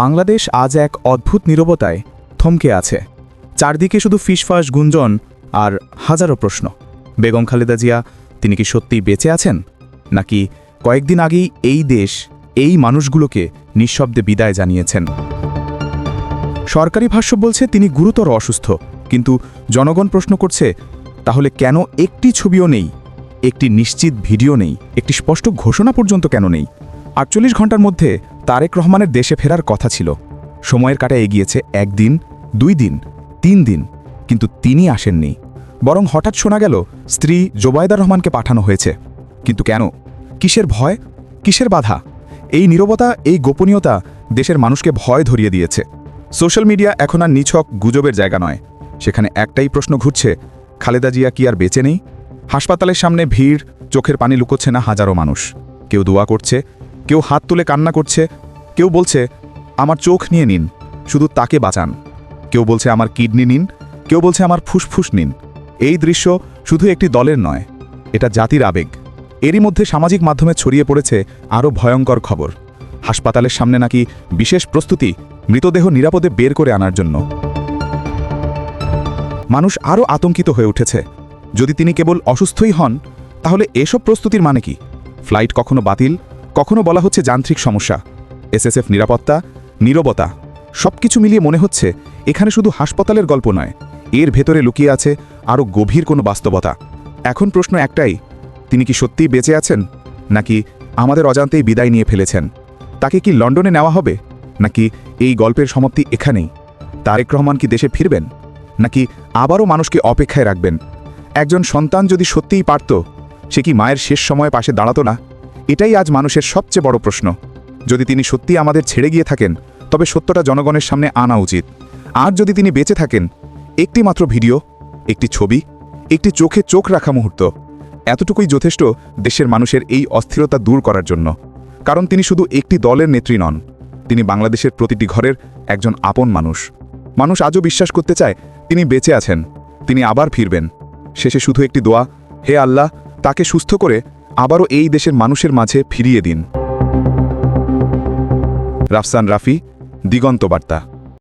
বাংলাদেশ আজ এক অদ্ভুত নীরবতায় থমকে আছে। চারদিকে শুধু ফিসফাস, গুঞ্জন আর হাজারো প্রশ্ন। বেগম খালেদা জিয়া, তিনি কি সত্যিই বেঁচে আছেন? নাকি কয়েকদিন আগেই এই দেশ, এই মানুষগুলোকে নিঃশব্দে বিদায় জানিয়েছেন? সরকারি ভাষ্য বলছে তিনি গুরুতর অসুস্থ, কিন্তু জনগণ প্রশ্ন করছে, তাহলে কেন একটি ছবিও নেই? একটি নিশ্চিত ভিডিও নেই? একটি স্পষ্ট ঘোষণা পর্যন্ত কেন নেই? আটচল্লিশ ঘণ্টার মধ্যে তারেক রহমানের দেশে ফেরার কথা ছিল। সময়ের কাটা এগিয়েছে একদিন, দুই দিন, তিন দিন, কিন্তু তিনি আসেননি। বরং হঠাৎ শোনা গেল, স্ত্রী জোবায়দা রহমানকে পাঠানো হয়েছে। কিন্তু কেন? কিসের ভয়? কিসের বাধা? এই নীরবতা, এই গোপনীয়তা দেশের মানুষকে ভয় ধরিয়ে দিয়েছে। সোশ্যাল মিডিয়া এখন আর নিছক গুজবের জায়গা নয়। সেখানে একটাই প্রশ্ন ঘুরছে, খালেদা জিয়া কি আর বেঁচে নেই? হাসপাতালের সামনে ভিড়, চোখের পানি লুকোচ্ছে না হাজারো মানুষ। কেউ দোয়া করছে কেউ হাত তুলে কান্না করছে, কেউ বলছে, আমার চোখ নিয়ে নিন, শুধু তাকে বাঁচান। কেউ বলছে, আমার কিডনি নিন। কেউ বলছে, আমার ফুসফুস নিন। এই দৃশ্য শুধু একটি দলের নয়, এটা জাতির আবেগ। এরই মধ্যে সামাজিক মাধ্যমে ছড়িয়ে পড়েছে আরও ভয়ঙ্কর খবর। হাসপাতালের সামনে নাকি বিশেষ প্রস্তুতি মৃতদেহ নিরাপদে বের করে আনার জন্য। মানুষ আরও আতঙ্কিত হয়ে উঠেছে। যদি তিনি কেবল অসুস্থই হন, তাহলে এসব প্রস্তুতির মানে কি? ফ্লাইট কখনো বাতিল? কখনো বলা হচ্ছে যান্ত্রিক সমস্যা, এসএসএফ নিরাপত্তা, নীরবতা, সবকিছু মিলিয়ে মনে হচ্ছে এখানে শুধু হাসপাতালের গল্প নয়, এর ভেতরে লুকিয়ে আছে আরও গভীর কোনো বাস্তবতা। এখন প্রশ্ন একটাই, তিনি কি সত্যিই বেঁচে আছেন, নাকি আমাদের অজান্তেই বিদায় নিয়ে ফেলেছেন? তাকে কি লন্ডনে নেওয়া হবে, নাকি এই গল্পের সমাপ্তি এখানেই? তারেক রহমান কি দেশে ফিরবেন, নাকি আবারও মানুষকে অপেক্ষায় রাখবেন? একজন সন্তান যদি সত্যিই পারত, সে কি মায়ের শেষ সময়ে পাশে দাঁড়াতো না? এটাই আজ মানুষের সবচেয়ে বড় প্রশ্ন। যদি তিনি সত্যি আমাদের ছেড়ে গিয়ে থাকেন, তবে সত্যটা জনগণের সামনে আনা উচিত। আর যদি তিনি বেঁচে থাকেন, একটি মাত্র ভিডিও, একটি ছবি, একটি চোখে চোখ রাখা মুহূর্ত, এতটুকুই যথেষ্ট দেশের মানুষের এই অস্থিরতা দূর করার জন্য। কারণ তিনি শুধু একটি দলের নেত্রী নন, তিনি বাংলাদেশের প্রতিটি ঘরের একজন আপন মানুষ। মানুষ আজও বিশ্বাস করতে চায়, তিনি বেঁচে আছেন, তিনি আবার ফিরবেন। শেষে শুধু একটি দোয়া, হে আল্লাহ, তাকে সুস্থ করে আবারও এই দেশের মানুষের মাঝে ফিরিয়ে দিন। রাফসান রাফি দিগন্ত বার্তা।